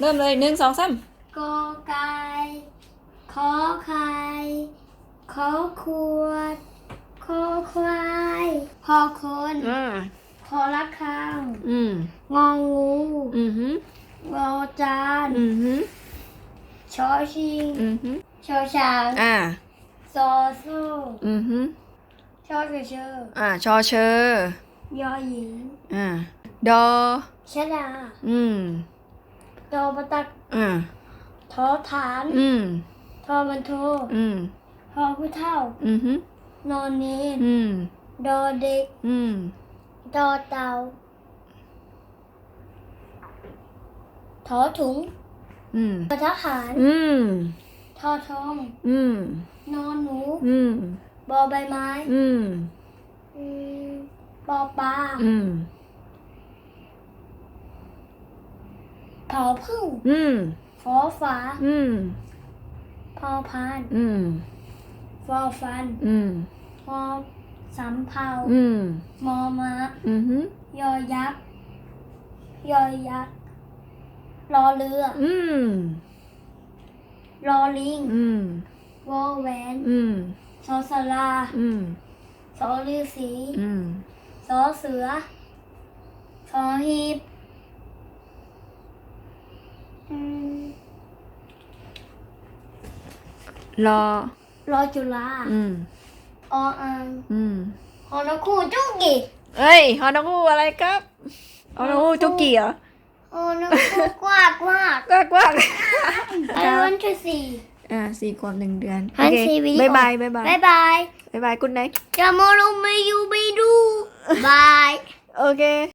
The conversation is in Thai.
เริ่มเลยหนึ่งสองสามกอไก่ขอไข่ขอขวดขอควายพอคนอ่าพอละครังอืมงองูอือหืองอจานอือหือชอชิงอือหือชอช้างอ่าซอสู้อือหือชอเชอเชออ่าชอเชอยอหญิงอ่าดอชดาอืม ตอปะตักอ่าทอฐาน อืมทอมันโทอืมทอผู้เท่า อือหือนอนเนนอืมดอเด็กอืมดอเต่าทอถุงอืมทหารอืมทอทองอืมนอนหนูอืมบอใบไม้อืมอืมปอปลา อืม ผาพึ่งอืมฟอฝาอืมพอพานอืมฟอฟันอืมมอสำเภาอืมมอม้าอือหือยอยักษ์ยอยักษ์รอเรืออืมรอลิงอืมวอแหวนอืมสอสลาอืมสอฤาษีอืมสอเสือสอหีบอืม รอ รอจุฬาอืม ออ่างอืม ฮอนคูจุกิเอ้ยฮอนกูอะไรครับฮอนกูจุกี้เหรอฮอนคูกว้างมากกว้างกว้างไอวันที่สี่อ่าสี่ขวบหนึ่งเดือนฮันซีวิดีโอบายบายบายบายบายบายบายบายกุณไนจะมาลงไปอยู่ไปดูบาย โอเค